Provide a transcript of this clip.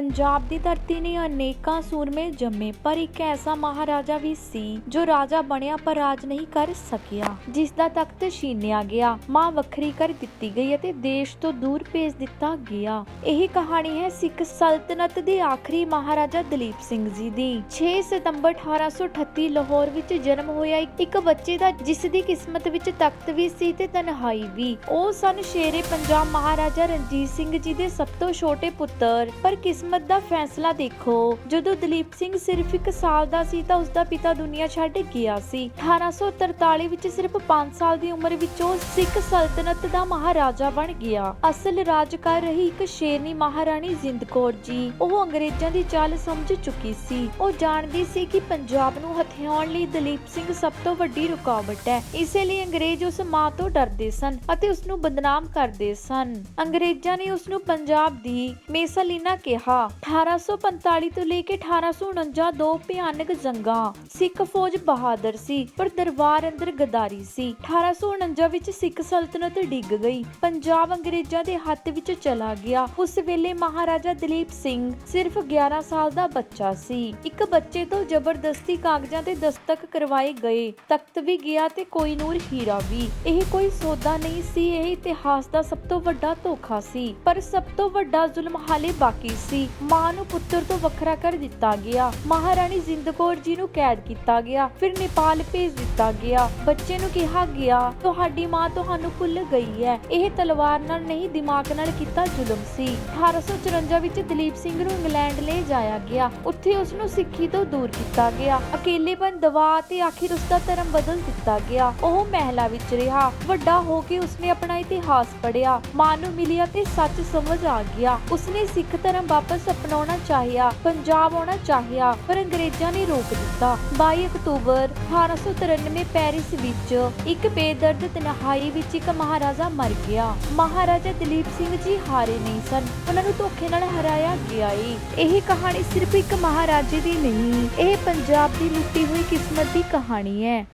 ਪੰਜਾਬ ਦੀ ਧਰਤੀ ਨੇ ਅਨੇਕਾਂ ਸੂਰਮੇ ਜੰਮੇ, ਪਰ ਇੱਕ ਐਸਾ ਮਹਾਰਾਜਾ ਵੀ ਸੀ ਜੋ ਰਾਜਾ ਬਣਿਆ ਪਰ ਰਾਜ ਨਹੀਂ ਕਰ ਸਕਿਆ ਜਿਸ ਦਾ ਤਖਤ ਛੀਨਿਆ ਗਿਆ, ਮਾਂ ਵੱਖਰੀ ਕਰ ਦਿੱਤੀ ਗਈ ਅਤੇ ਦੇਸ਼ ਤੋਂ ਦੂਰ ਭੇਜ ਦਿੱਤਾ ਗਿਆ। ਇਹ ਕਹਾਣੀ ਹੈ ਸਿੱਖ ਸਲਤਨਤ ਦੇ ਆਖਰੀ ਮਹਾਰਾਜਾ ਦਲੀਪ ਸਿੰਘ ਜੀ ਦੀ। 6 ਸਤੰਬਰ 1838 ਲਾਹੌਰ ਵਿੱਚ ਜਨਮ ਹੋਇਆ ਇੱਕ- ਬੱਚੇ ਦਾ, ਜਿਸ ਦੀ ਕਿਸਮਤ ਵਿੱਚ ਤਖਤ ਵੀ ਸੀ ਤੇ ਤਨਹਾਈ ਵੀ। ਉਹ ਸਨ ਸ਼ੇਰੇ ਪੰਜਾਬ ਮਹਾਰਾਜਾ ਰਣਜੀਤ ਸਿੰਘ ਜੀ ਦੇ ਸਭ ਤੋਂ ਛੋਟੇ ਪੁੱਤਰ, ਪਰ ਕਿਸਮਤ ਦਾ ਫੈਸਲਾ ਦੇਖੋ। ਜਦੋਂ ਦਲੀਪ ਸਿੰਘ ਸਿਰਫ 1 ਸਾਲ ਦਾ ਸੀ ਤਾਂ ਉਸ ਦਾ ਪਿਤਾ ਦੁਨੀਆ ਛੱਡ ਗਿਆ ਸੀ। 1843 ਵਿੱਚ ਸਿਰਫ 5 ਸਾਲ ਦੀ ਉਮਰ ਵਿੱਚ ਉਹ ਸਿੱਖ ਸਲਤਨਤ ਦਾ ਮਹਾਰਾਜਾ ਬਣ ਗਿਆ। ਅਸਲ ਰਾਜ ਕਰ ਰਹੀ ਇੱਕ ਸ਼ੇਰਨੀ ਮਹਾਰਾਣੀ ਜਿੰਦ ਕੌਰ ਜੀ। ਉਹ ਅੰਗਰੇਜ਼ਾਂ ਦੀ ਚਾਲ ਸਮਝ ਚੁੱਕੀ ਸੀ। ਉਹ ਜਾਣਦੀ ਸੀ ਕਿ ਪੰਜਾਬ ਨੂੰ ਹਥਿਆਉਣ ਲਈ ਦਲੀਪ ਸਿੰਘ ਸਭ ਤੋਂ ਵੱਡੀ ਰੁਕਾਵਟ ਹੈ। ਇਸੇ ਲਈ ਅੰਗਰੇਜ਼ ਉਸ ਮਾਂ ਤੋਂ ਡਰਦੇ ਸਨ ਅਤੇ ਉਸ ਨੂੰ ਬਦਨਾਮ ਕਰਦੇ ਸਨ। ਅੰਗਰੇਜ਼ਾਂ ਨੇ ਉਸ ਨੂੰ ਪੰਜਾਬ ਦੀ ਮੇਸਾਲੀਨਾ ਕਿਹਾ। 1845 ਤੋਂ ਲੈ ਕੇ 1849 ਦੋ ਭਿਆਨਕ ਜੰਗਾਂ। ਸਿੱਖ ਫੌਜ ਬਹਾਦਰ ਸੀ, ਪਰ ਦਰਬਾਰ ਅੰਦਰ ਗਦਾਰੀ ਸੀ। 1849 ਵਿੱਚ ਸਿੱਖ ਸਲਤਨਤ ਡਿੱਗ ਗਈ। ਪੰਜਾਬ ਅੰਗਰੇਜ਼ਾਂ ਦੇ ਹੱਥ ਵਿੱਚ ਚਲਾ ਗਿਆ। ਉਸ ਵੇਲੇ ਮਹਾਰਾਜਾ ਦਲੀਪ ਸਿੰਘ ਸਿਰਫ 11 ਸਾਲ ਦਾ ਬੱਚਾ ਸੀ। ਇੱਕ ਬੱਚੇ ਤੋਂ ਜ਼ਬਰਦਸਤੀ ਕਾਗਜ਼ਾਂ ਤੇ ਦਸਤਕ ਕਰਵਾਏ ਗਏ। ਤਖਤ ਵੀ ਗਿਆ ਤੇ ਕੋਈ ਨੂਰ ਹੀਰਾ ਵੀ। ਇਹ ਕੋਈ ਸੌਦਾ ਨਹੀਂ ਸੀ, ਇਹ ਇਤਿਹਾਸ ਦਾ ਸਭ ਤੋਂ ਵੱਡਾ ਧੋਖਾ ਸੀ। ਪਰ ਸਭ ਤੋਂ ਵੱਡਾ ਜ਼ੁਲਮ ਹਾਲੇ ਬਾਕੀ ਸੀ। ਮਾਂ ਨੂੰ ਪੁੱਤਰ ਤੋਂ ਵੱਖਰਾ ਕਰ ਦਿੱਤਾ ਗਿਆ। ਮਹਾਰਾਣੀ ਜਿੰਦ ਕੌਰ ਜੀ ਨੂੰ ਕੈਦ ਕੀਤਾ ਗਿਆ। ਫਿਰ ਨੇਪਾਲ ਭੇਜ ਦਿੱਤਾ ਗਿਆ। ਬੱਚੇ ਨੂੰ ਕਿਹਾ ਗਿਆ, ਤੁਹਾਡੀ ਮਾਂ ਤੁਹਾਨੂੰ ਭੁੱਲ ਗਈ ਹੈ। ਇਹ ਤਲਵਾਰ ਨਾਲ ਨਹੀਂ, ਦਿਮਾਗ ਨਾਲ ਕੀਤਾ ਜ਼ੁਲਮ ਸੀ। 1854 ਵਿੱਚ ਦਲੀਪ ਸਿੰਘ ਨੂੰ ਇੰਗਲੈਂਡ ਲੈ ਜਾਇਆ ਗਿਆ। ਉੱਥੇ ਉਸ ਨੂੰ ਸਿੱਖੀ ਤੋਂ ਦੂਰ ਕੀਤਾ ਗਿਆ। ਅਕੇਲੇਪਨ ਦਵਾ ਤੇ ਆਖਿਰ ਉਸ ਦਾ ਧਰਮ ਬਦਲ ਦਿੱਤਾ ਗਿਆ। ਉਹ ਮਹਿਲਾ ਵਿੱਚ ਰਿਹਾ। ਵੱਡਾ ਹੋ ਕੇ ਉਸਨੇ ਆਪਣਾ ਇਤਿਹਾਸ ਪੜਿਆ ਮਾਂ ਨੂੰ ਮਿਲਿਆ ਤੇ ਸੱਚ ਸਮਝ ਆ ਗਿਆ। ਉਸਨੇ ਸਿੱਖ ਧਰਮ ਵਾਪਸ ਵਾਪਸ ਅਪਣਾਉਣਾ ਚਾਹਿਆ, ਪੰਜਾਬ ਆਉਣਾ ਚਾਹਿਆ, ਪਰ ਅੰਗਰੇਜ਼ਾਂ ਨੇ ਰੋਕ ਦਿੱਤਾ। 22 ਅਕਤੂਬਰ 1893 ਪੈਰਿਸ ਵਿੱਚ ਇੱਕ ਬੇਦਰਦ ਤਨਹਾਈ ਵਿੱਚ ਇੱਕ ਮਹਾਰਾਜਾ ਮਰ ਗਿਆ। ਮਹਾਰਾਜਾ ਦਲੀਪ ਸਿੰਘ ਜੀ ਹਾਰੇ ਨਹੀਂ ਸਨ। ਉਹਨਾਂ ਨੂੰ ਧੋਖੇ ਨਾਲ ਹਰਾਇਆ ਗਿਆ ਏ। ਇਹ ਕਹਾਣੀ ਸਿਰਫ ਇੱਕ ਮਹਾਰਾਜੇ ਦੀ ਨਹੀਂ, ਇਹ ਪੰਜਾਬ ਦੀ ਲੁੱਟੀ ਹੋਈ ਕਿਸਮਤ ਦੀ ਕਹਾਣੀ ਹੈ।